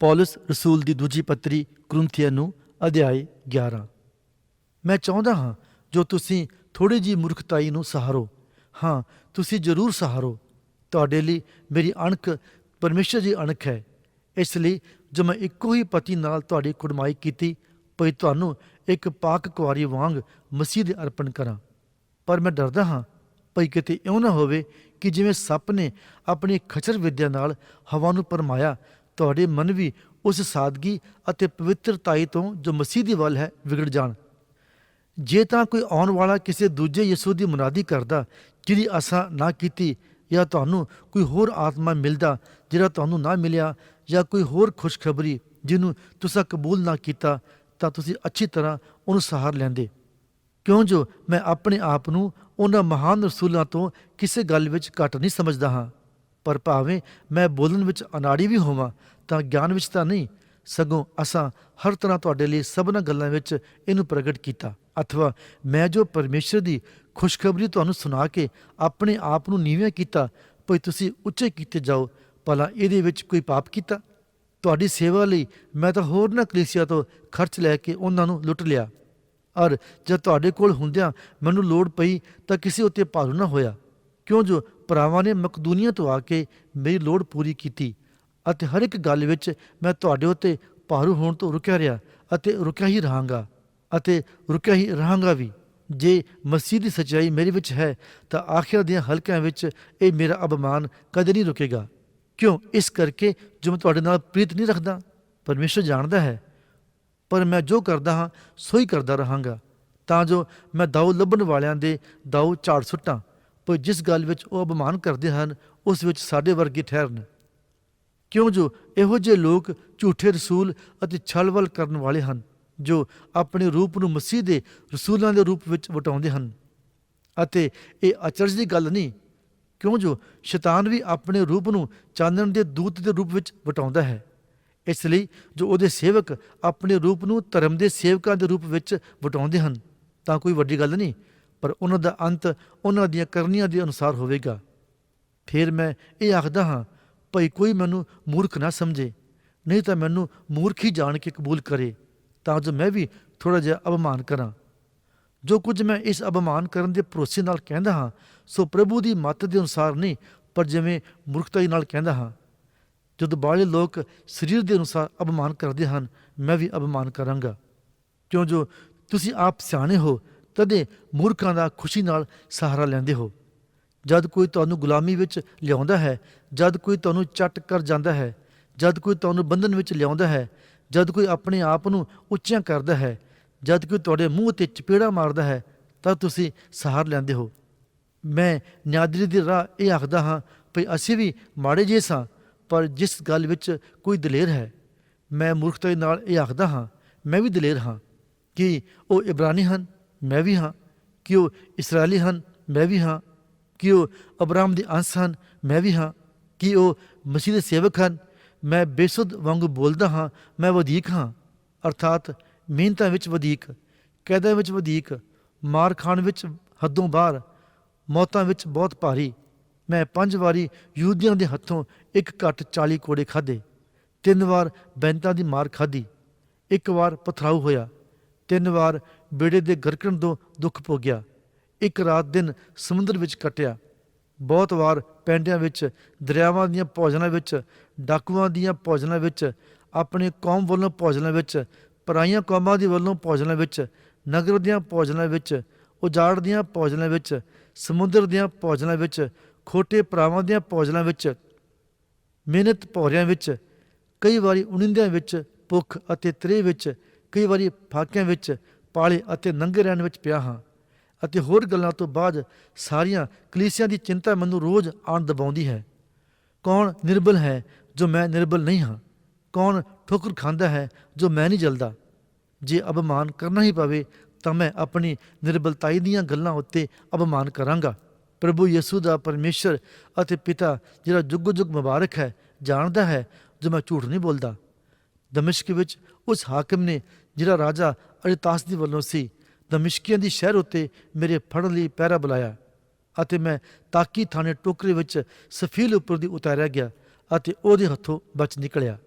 ਪੌਲਸ ਰਸੂਲ ਦੀ ਦੂਜੀ ਪੱਤਰੀ ਕਰੁੰਥੀਆਂ ਨੂੰ ਅਧਿਆਇ 11 ਮੈਂ ਚਾਹੁੰਦਾ ਹਾਂ ਜੋ ਤੁਸੀਂ ਥੋੜੀ ਜੀ ਮੂਰਖਤਾਈ ਨੂੰ ਸਹਾਰੋ ਹਾਂ ਤੁਸੀਂ ਜ਼ਰੂਰ ਸਹਾਰੋ ਤੁਹਾਡੇ ਲਈ ਮੇਰੀ ਅਣਖ ਪਰਮੇਸ਼ਰ ਦੀ ਅਣਖ ਹੈ ਇਸ ਲਈ ਜੋ ਮੈਂ ਇੱਕੋ ਹੀ ਪਤੀ ਨਾਲ ਤੁਹਾਡੀ ਕੁੜਮਾਈ ਕੀਤੀ ਭਈ ਤੁਹਾਨੂੰ ਇੱਕ ਪਾਕ ਕੁਆਰੀ ਵਾਂਗ ਮਸੀਹ ਦੇ ਅਰਪਣ ਕਰਾਂ ਪਰ ਮੈਂ ਡਰਦਾ ਹਾਂ ਭਈ ਕਿਤੇ ਇਉਂ ਨਾ ਹੋਵੇ ਕਿ ਜਿਵੇਂ ਸੱਪ ਨੇ ਆਪਣੀ ਖਚਰ ਵਿਦਿਆ ਨਾਲ ਹਵਾ ਨੂੰ ਪਰਮਾਇਆ ਤੁਹਾਡੇ ਮਨ ਵੀ ਉਸ ਸਾਦਗੀ ਅਤੇ ਪਵਿੱਤਰਤਾਈ ਤੋਂ ਜੋ ਮਸੀਹ ਦੀ ਵੱਲ ਹੈ, ਵਿਗੜ ਜਾਣ। ਜੇ ਤਾਂ ਕੋਈ ਆਉਣ ਵਾਲਾ ਕਿਸੇ ਦੂਜੇ ਯਿਸੂ ਦੀ ਮੁਨਾਦੀ ਕਰਦਾ, ਜਿਹਦੀ ਆਸਾਂ ਨਾ ਕੀਤੀ, ਜਾਂ ਤੁਹਾਨੂੰ ਕੋਈ ਹੋਰ ਆਤਮਾ ਮਿਲਦਾ ਜਿਹੜਾ ਤੁਹਾਨੂੰ ਨਾ ਮਿਲਿਆ, ਜਾਂ ਕੋਈ ਹੋਰ ਖੁਸ਼ਖਬਰੀ ਜਿਹਨੂੰ ਤੁਸੀਂ ਕਬੂਲ ਨਾ ਕੀਤਾ, ਤਾਂ ਤੁਸੀਂ ਅੱਛੀ ਤਰ੍ਹਾਂ ਉਹਨੂੰ ਸਹਾਰ ਲੈਂਦੇ। ਕਿਉਂ ਜੋ ਮੈਂ ਆਪਣੇ ਆਪ ਨੂੰ ਉਹਨਾਂ ਮਹਾਨ ਰਸੂਲਾਂ ਤੋਂ ਕਿਸੇ ਗੱਲ ਵਿੱਚ ਘੱਟ ਨਹੀਂ ਸਮਝਦਾ ਹਾਂ? ਪਰ ਭਾਵੇਂ ਮੈਂ ਬੋਲਣ ਵਿੱਚ ਅਨਾੜੀ ਵੀ ਹੋਵਾਂ, ਤਾਂ ਗਿਆਨ ਵਿੱਚ ਤਾਂ ਨਹੀਂ। ਸਗੋਂ ਅਸਾਂ ਹਰ ਤਰ੍ਹਾਂ ਤੁਹਾਡੇ ਲਈ ਸਭਨਾਂ ਗੱਲਾਂ ਵਿੱਚ ਇਹਨੂੰ ਪ੍ਰਗਟ ਕੀਤਾ। ਅਥਵਾ ਮੈਂ ਜੋ ਪਰਮੇਸ਼ਰ ਦੀ ਖੁਸ਼ਖਬਰੀ ਤੁਹਾਨੂੰ ਸੁਣਾ ਕੇ ਆਪਣੇ ਆਪ ਨੂੰ ਨੀਵੇਂ ਕੀਤਾ, ਭਈ ਤੁਸੀਂ ਉੱਚੇ ਕੀਤੇ ਜਾਓ, ਭਲਾ ਇਹਦੇ ਵਿੱਚ ਕੋਈ ਪਾਪ ਕੀਤਾ? ਤੁਹਾਡੀ ਸੇਵਾ ਲਈ ਮੈਂ ਤਾਂ ਹੋਰ ਨਾ ਕਲੀਸਿਆ ਤੋਂ ਖਰਚ ਲੈ ਕੇ ਉਹਨਾਂ ਨੂੰ ਲੁੱਟ ਲਿਆ। ਔਰ ਜਦ ਤੁਹਾਡੇ ਕੋਲ ਹੁੰਦਿਆਂ ਮੈਨੂੰ ਲੋੜ ਪਈ ਤਾਂ ਕਿਸੇ ਉੱਤੇ ਭਾਰੂ ਨਾ ਹੋਇਆ। ਕਿਉਂ ਜੋ ਭਰਾਵਾਂ ਨੇ ਮਕਦੂਨੀਆ ਤੋਂ ਆ ਕੇ ਮੇਰੀ ਲੋੜ ਪੂਰੀ ਕੀਤੀ ਅਤੇ ਹਰ ਇੱਕ ਗੱਲ ਵਿੱਚ ਮੈਂ ਤੁਹਾਡੇ ਉੱਤੇ ਭਾਰੂ ਹੋਣ ਤੋਂ ਰੁਕਿਆ ਰਿਹਾ ਅਤੇ ਰੁਕਿਆ ਹੀ ਰਹਾਂਗਾ ਅਤੇ ਰੁਕਿਆ ਹੀ ਰਹਾਂਗਾ ਵੀ। ਜੇ ਮਸੀਹ ਦੀ ਸੱਚਾਈ ਮੇਰੇ ਵਿੱਚ ਹੈ, ਤਾਂ ਆਖਿਰ ਦੀਆਂ ਹਲਕਿਆਂ ਵਿੱਚ ਇਹ ਮੇਰਾ ਅਪਮਾਨ ਕਦੇ ਨਹੀਂ ਰੁਕੇਗਾ। ਕਿਉਂ? ਇਸ ਕਰਕੇ ਜੋ ਮੈਂ ਤੁਹਾਡੇ ਨਾਲ ਪ੍ਰੀਤ ਨਹੀਂ ਰੱਖਦਾ। ਪਰਮੇਸ਼ਰ ਜਾਣਦਾ ਹੈ। ਪਰ ਮੈਂ ਜੋ ਕਰਦਾ ਹਾਂ, ਸੋਈ ਕਰਦਾ ਰਹਾਂਗਾ। ਤਾਂ ਜੋ ਮੈਂ ਦਾਉ ਲੱਭਣ ਵਾਲਿਆਂ ਦੇ ਦਾਉ ਝਾੜ ਸੁੱਟਾਂ। ਪਰ ਜਿਸ ਗੱਲ ਵਿੱਚ ਉਹ ਅਪਮਾਨ ਕਰਦੇ ਹਨ, ਉਸ ਵਿੱਚ ਸਾਡੇ ਵਰਗੇ ਠਹਿਰਨ ਕਿਉਂ ਜੋ ਇਹੋ ਜਿਹੇ ਲੋਕ ਝੂਠੇ ਰਸੂਲ ਅਤੇ ਛਲਵਲ ਕਰਨ ਵਾਲੇ ਹਨ, ਜੋ ਆਪਣੇ ਰੂਪ ਨੂੰ ਮਸੀਹ ਦੇ ਰਸੂਲਾਂ ਦੇ ਰੂਪ ਵਿੱਚ ਵਟਾਉਂਦੇ ਹਨ। ਅਤੇ ਇਹ ਅਚਰਜ ਦੀ ਗੱਲ ਨਹੀਂ, ਕਿਉਂ ਜੋ ਸ਼ੈਤਾਨ ਵੀ ਆਪਣੇ ਰੂਪ ਨੂੰ ਚਾਨਣ ਦੇ ਦੂਤ ਦੇ ਰੂਪ ਵਿੱਚ ਵਟਾਉਂਦਾ ਹੈ। ਇਸ ਲਈ ਜੋ ਉਹਦੇ ਸੇਵਕ ਆਪਣੇ ਰੂਪ ਨੂੰ ਧਰਮ ਦੇ ਸੇਵਕਾਂ ਦੇ ਰੂਪ ਵਿੱਚ ਵਟਾਉਂਦੇ ਹਨ, ਤਾਂ ਕੋਈ ਵੱਡੀ ਗੱਲ ਨਹੀਂ ਪਰ ਉਹਨਾਂ ਦਾ ਅੰਤ ਉਹਨਾਂ ਦੀਆਂ ਕਰਨੀਆਂ ਦੇ ਅਨੁਸਾਰ ਹੋਵੇਗਾ। ਫਿਰ ਮੈਂ ਇਹ ਆਖਦਾ ਹਾਂ, ਭਈ ਕੋਈ ਮੈਨੂੰ ਮੂਰਖ ਨਾ ਸਮਝੇ, ਨਹੀਂ ਤਾਂ ਮੈਨੂੰ ਮੂਰਖ ਹੀ ਜਾਣ ਕੇ ਕਬੂਲ ਕਰੇ, ਤਾਂ ਜੋ ਮੈਂ ਵੀ ਥੋੜਾ ਜਿਹਾ ਅਪਮਾਨ ਕਰਾਂ। ਜੋ ਕੁਝ ਮੈਂ ਇਸ ਅਪਮਾਨ ਕਰਨ ਦੇ ਭਰੋਸੇ ਨਾਲ ਕਹਿੰਦਾ ਹਾਂ, ਸੋ ਪ੍ਰਭੂ ਦੀ ਮੱਤ ਦੇ ਅਨੁਸਾਰ ਨਹੀਂ, ਪਰ ਜਿਵੇਂ ਮੂਰਖਤਾਈ ਨਾਲ ਕਹਿੰਦਾ ਹਾਂ, ਜਦੋਂ ਬਾਹਲੇ ਲੋਕ ਸਰੀਰ ਦੇ ਅਨੁਸਾਰ ਅਪਮਾਨ ਕਰਦੇ ਹਨ, ਮੈਂ ਵੀ ਅਪਮਾਨ ਕਰਾਂਗਾ। ਕਿਉਂ ਜੋ ਤੁਸੀਂ ਆਪ ਸਿਆਣੇ ਹੋ ਤਦੇ ਮੂਰਖਾਂ ਦਾ ਖੁਸ਼ੀ ਨਾਲ ਸਹਾਰਾ ਲੈਂਦੇ ਹੋ। ਜਦ ਕੋਈ ਤੁਹਾਨੂੰ ਗੁਲਾਮੀ ਵਿੱਚ ਲਿਆਉਂਦਾ ਹੈ, ਜਦ ਕੋਈ ਤੁਹਾਨੂੰ ਚੱਟ ਕਰ ਜਾਂਦਾ ਹੈ, ਜਦ ਕੋਈ ਤੁਹਾਨੂੰ ਬੰਧਨ ਵਿੱਚ ਲਿਆਉਂਦਾ ਹੈ, ਜਦ ਕੋਈ ਆਪਣੇ ਆਪ ਨੂੰ ਉੱਚਿਆਂ ਕਰਦਾ ਹੈ, ਜਦ ਕੋਈ ਤੁਹਾਡੇ ਮੂੰਹ ਤੇ ਚਪੇੜਾ ਮਾਰਦਾ ਹੈ, ਤਾਂ ਤੁਸੀਂ ਸਹਾਰ ਲੈਂਦੇ ਹੋ। ਮੈਂ ਨਿਆਦਰੀ ਦੀ ਰਾਹ ਇਹ ਆਖਦਾ ਹਾਂ, ਭਈ ਅਸੀਂ ਵੀ ਮਾੜੇ ਜਿਹੇ ਸਾਂ, ਪਰ ਜਿਸ ਗੱਲ ਵਿੱਚ ਕੋਈ ਦਲੇਰ ਹੈ, ਮੈਂ ਮੂਰਖਤਾ ਨਾਲ ਇਹ ਆਖਦਾ ਹਾਂ, ਮੈਂ ਵੀ ਦਲੇਰ ਹਾਂ, ਕਿ ਉਹ ਇਬਰਾਨੀ ਹਨ। ਮੈਂ ਵੀ ਹਾਂ। ਕਿ ਉਹ ਇਸرائیਲੀ ਹਨ, ਮੈਂ ਵੀ ਹਾਂ। ਕਿ ਉਹ ਅਬਰਾਮ ਦੇ ਅੰਸ ਹਨ, ਮੈਂ ਵੀ ਹਾਂ। ਕਿ ਉਹ ਮਸੀਹ ਦੇ ਸੇਵਕ ਹਨ, ਮੈਂ ਬੇਸੁੱਧ ਵਾਂਗ ਬੋਲਦਾ ਹਾਂ, ਮੈਂ ਵਧੀਕ ਹਾਂ। ਅਰਥਾਤ ਮਿਹਨਤਾਂ ਵਿੱਚ ਵਧੀਕ, ਕੈਦਾਂ ਵਿੱਚ ਵਧੀਕ, ਮਾਰ ਖਾਣ ਵਿੱਚ ਹੱਦੋਂ ਬਾਹਰ, ਮੌਤਾਂ ਵਿੱਚ ਬਹੁਤ ਭਾਰੀ। ਮੈਂ ਪੰਜ ਵਾਰੀ ਯੂਧੀਆਂ ਦੇ ਹੱਥੋਂ ਇੱਕ ਘੱਟ 40 ਕੋੜੇ ਖਾਦੇ ਤਿੰਨ ਵਾਰ ਬੈਂਤਾਂ ਦੀ ਮਾਰ ਖਾਦੀ ਇੱਕ ਵਾਰ ਪਥਰਾਉ ਹੋਇਆ, ਤਿੰਨ ਵਾਰ ਬੇੜੇ ਦੇ ਗਰਕਣ ਤੋਂ ਦੁੱਖ ਭੋਗਿਆ। ਇੱਕ ਰਾਤ ਦਿਨ ਸਮੁੰਦਰ ਵਿੱਚ ਕਟਿਆ। ਬਹੁਤ ਵਾਰ ਪੈਂਡਿਆਂ ਵਿੱਚ, ਦਰਿਆਵਾਂ ਦੀਆਂ ਭੋਜਨਾਂ ਵਿੱਚ, ਡਾਕੂਆਂ ਦੀਆਂ ਭੋਜਨਾਂ ਵਿੱਚ, ਆਪਣੇ ਕੌਮ ਵੱਲੋਂ ਭੋਜਨਾਂ ਵਿੱਚ, ਪਰਾਈਆਂ ਕੌਮਾਂ ਦੀ ਵੱਲੋਂ ਭੋਜਨਾਂ ਵਿੱਚ, ਨਗਰ ਦੀਆਂ ਭੋਜਨਾਂ ਵਿੱਚ, ਉਜਾੜ ਦੀਆਂ ਭੋਜਨਾਂ ਵਿੱਚ, ਸਮੁੰਦਰ ਦੀਆਂ ਭੋਜਨਾਂ ਵਿੱਚ, ਖੋਟੇ ਭਰਾਵਾਂ ਦੀਆਂ ਭੋਜਨਾਂ ਵਿੱਚ, ਮਿਹਨਤ ਭੌਰਿਆਂ ਵਿੱਚ, ਕਈ ਵਾਰੀ ਉਣਿੰਦਿਆਂ ਵਿੱਚ, ਭੁੱਖ ਅਤੇ ਤ੍ਰੇਹ ਵਿੱਚ, ਕਈ ਵਾਰੀ ਫਾਕਿਆਂ ਵਿੱਚ ਪਾਲੇ ਅਤੇ ਨੰਗੇ ਰਹਿਣ ਵਿੱਚ ਪਿਆ ਹਾਂ ਅਤੇ ਹੋਰ ਗੱਲਾਂ ਤੋਂ ਬਾਅਦ ਸਾਰੀਆਂ ਕਲੀਸਿਆਂ ਦੀ ਚਿੰਤਾ ਮੈਨੂੰ ਰੋਜ਼ ਆਣ ਦਬਾਉਂਦੀ ਹੈ। ਕੌਣ ਨਿਰਬਲ ਹੈ ਜੋ ਮੈਂ ਨਿਰਬਲ ਨਹੀਂ ਹਾਂ? ਕੌਣ ਠੋਕਰ ਖਾਂਦਾ ਹੈ ਜੋ ਮੈਂ ਨਹੀਂ ਜਲਦਾ? ਜੇ ਅਪਮਾਨ ਕਰਨਾ ਹੀ ਪਵੇ ਤਾਂ ਮੈਂ ਆਪਣੀ ਨਿਰਬਲਤਾਈ ਦੀਆਂ ਗੱਲਾਂ ਉੱਤੇ ਅਪਮਾਨ ਕਰਾਂਗਾ। ਪ੍ਰਭੂ ਯਿਸੂ ਦਾ ਪਰਮੇਸ਼ਰ ਅਤੇ ਪਿਤਾ, ਜਿਹੜਾ ਜੁਗ ਜੁਗ ਮੁਬਾਰਕ ਹੈ, ਜਾਣਦਾ ਹੈ ਜੋ ਮੈਂ ਝੂਠ ਨਹੀਂ ਬੋਲਦਾ। ਦਮਿਸ਼ਕ ਵਿੱਚ ਉਸ ਹਾਕਮ ਨੇ ਜਿਹੜਾ ਰਾਜਾ ਅਰਿਤਾਸ ਦੀ ਵੱਲੋਂ ਸੀ, ਦਮਿਸ਼ਕੀਆਂ ਦੀ ਸ਼ਹਿਰ ਉੱਤੇ ਮੇਰੇ ਫੜਨ ਲਈ ਪਹਿਰਾ ਬੁਲਾਇਆ ਅਤੇ ਮੈਂ ਤਾਕੀ ਥਾਣੇ ਟੋਕਰੇ ਵਿੱਚ ਸਫੀਲ ਉੱਪਰ ਦੀ ਉਤਾਰਿਆ ਗਿਆ ਅਤੇ ਉਹਦੇ ਹੱਥੋਂ ਬਚ ਨਿਕਲਿਆ।